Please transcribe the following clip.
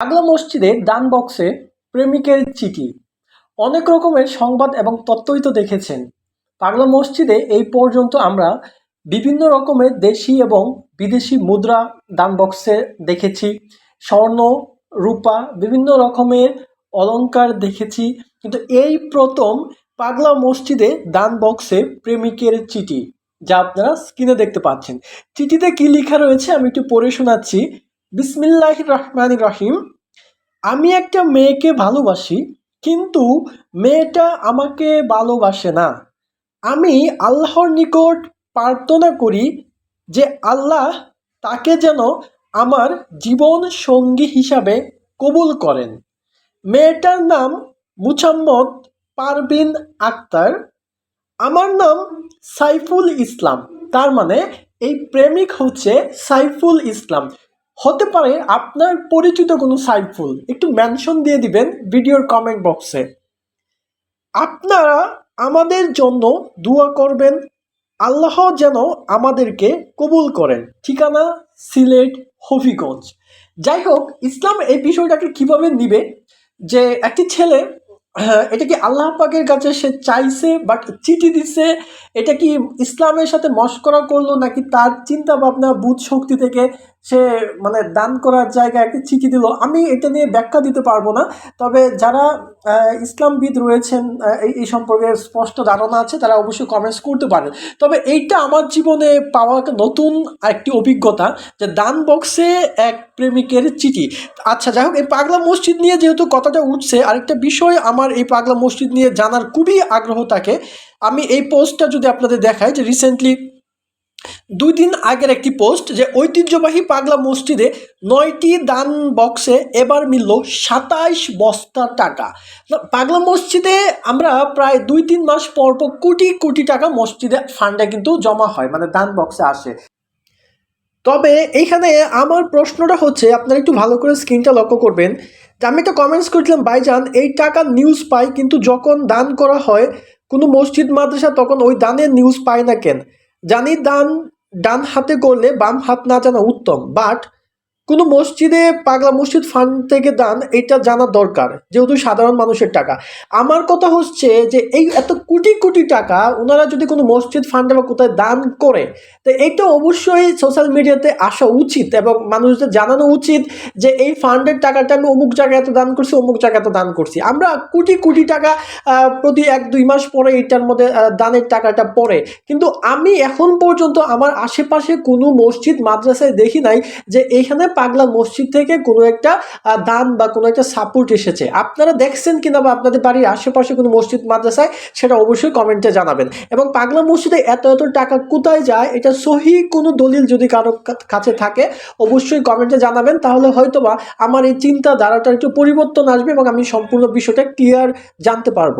পাগলা মসজিদে দান বক্সে প্রেমিকের চিঠি। অনেক রকমের সংবাদ এবং তথ্যই তো দেখেছেন। পাগলা মসজিদে এই পর্যন্ত আমরা বিভিন্ন রকমের দেশি এবং বিদেশি মুদ্রা দান বক্সে দেখেছি। স্বর্ণ, রূপা, বিভিন্ন রকমের অলংকার দেখেছি। কিন্তু এই প্রথম পাগলা মসজিদে দান বক্সে প্রেমিকের চিঠি, যা আপনারা স্ক্রিনে দেখতে পাচ্ছেন। চিঠিতে কি লেখা রয়েছে আমি একটু পড়ে শোনাচ্ছি। বিসমিল্লাহ রহমান রহিম। আমি একটা মেয়েকে ভালোবাসি, কিন্তু মেয়েটা আমাকে ভালোবাসে না। আমি আল্লাহর নিকট প্রার্থনা করি যে আল্লাহ তাকে যেন আমার জীবন সঙ্গী হিসাবে কবুল করেন। মেয়েটার নাম মুছাম্মদ পারবিন আক্তার। আমার নাম সাইফুল ইসলাম, তার মানে এই প্রেমিক হচ্ছে সাইফুল ইসলাম। হতে পারে আপনার পরিচিত কোনো সাইফুল। একটু মেনশন দিয়ে দিবেন ভিডিওর কমেন্ট বক্সে আপনারা আমাদের জন্য দোয়া করবেন আল্লাহ যেন আমাদেরকে কবুল করেন। ঠিকানা সিলেট হবিগঞ্জ। যাই হোক ইসলাম এই বিষয়টাকে কীভাবে নিবে? যে একটি ছেলে হ্যাঁ, এটা কি আল্লাহ পাকের কাছে সে চাইছে বাট চিঠি দিছে? এটা কি ইসলামের সাথে মস্করা করল নাকি তার চিন্তা ভাবনা বুধ শক্তি থেকে সে মানে দান করার জায়গায় একটি চিঠি দিল। আমি এটা নিয়ে ব্যাখ্যা দিতে পারব না, তবে যারা ইসলামবিদ রয়েছেন এই সম্পর্কে স্পষ্ট ধারণা আছে, তারা অবশ্যই কমেন্টস করতে পারেন। তবে এইটা আমার জীবনে পাওয়া নতুন একটি অভিজ্ঞতা যে দান বক্সে এক প্রেমিকের চিঠি। আচ্ছা যাই হোক, এই পাগলা মসজিদ নিয়ে যেহেতু কথাটা উঠছে, আরেকটা বিষয় আমার এই পাগলা মসজিদ নিয়ে জানার খুবই আগ্রহ থাকে। আমি এই পোস্টটা যদি আপনাদের দেখাই যে রিসেন্টলি দুই দিন আগের একটি পোস্ট যে ঐতিহ্যবাহী পাগলা মসজিদে নয়টি দান বক্সে এবার মিলল সাতাইশ বস্তা টাকা। পাগলা মসজিদে আমরা প্রায় দুই তিন মাস পর পর কোটি কোটি টাকা মসজিদে ফান্ডে কিন্তু জমা হয় মানে দান বক্সে আসে। তবে এইখানে আমার প্রশ্নটা হচ্ছে, আপনারা একটু ভালো করে স্ক্রিনটা লক্ষ্য করবেন, যে আমি একটা কমেন্টস করেছিলাম, ভাইজান, এই টাকা নিউজ পাই, কিন্তু যখন দান করা হয়, কোনো মসজিদ, মাদ্রাসা, তখন ওই দানের নিউজ পায় না কেন? জানি দান ডান হাতে করলে বাম হাত না জানা উত্তম বাট কোনো মসজিদে পাগলা মসজিদ ফান্ড থেকে দান, এটা জানা দরকার, যেহেতু সাধারণ মানুষের টাকা। আমার কথা হচ্ছে যে এই এত কোটি কোটি টাকা ওনারা যদি কোনো মসজিদ ফান্ডে বা কোথায় দান করে, তো এইটা অবশ্যই সোশ্যাল মিডিয়াতে আসা উচিত এবং মানুষদের জানানো উচিত যে এই ফান্ডের টাকাটা আমি অমুক জায়গায় এত দান করছি, অমুক জায়গায় এত দান করছি। আমরা কোটি কোটি টাকা প্রতি এক, দুই মাস পরে এইটার মধ্যে দানের টাকাটা পড়ে। কিন্তু আমি এখন পর্যন্ত আমার আশেপাশে কোনো মসজিদ, মাদ্রাসায় দেখি নাই যে এইখানে পাগলা মসজিদ থেকে কোনো একটা দান বা কোনো একটা সাপোর্ট এসেছে। আপনারা দেখছেন কিনা বা আপনাদের বাড়ির আশেপাশে কোনো মসজিদ, মাদ্রাসায়, সেটা অবশ্যই কমেন্টে জানাবেন। এবং পাগলা মসজিদে এত এত টাকা কোথায় যায়, এটা সহি কোনো দলিল যদি কারও কাছে থাকে, অবশ্যই কমেন্টে জানাবেন। তাহলে হয়তোবা আমার এই চিন্তাধারাটার একটু পরিবর্তন আসবে এবং আমি সম্পূর্ণ বিষয়টা ক্লিয়ার জানতে পারব।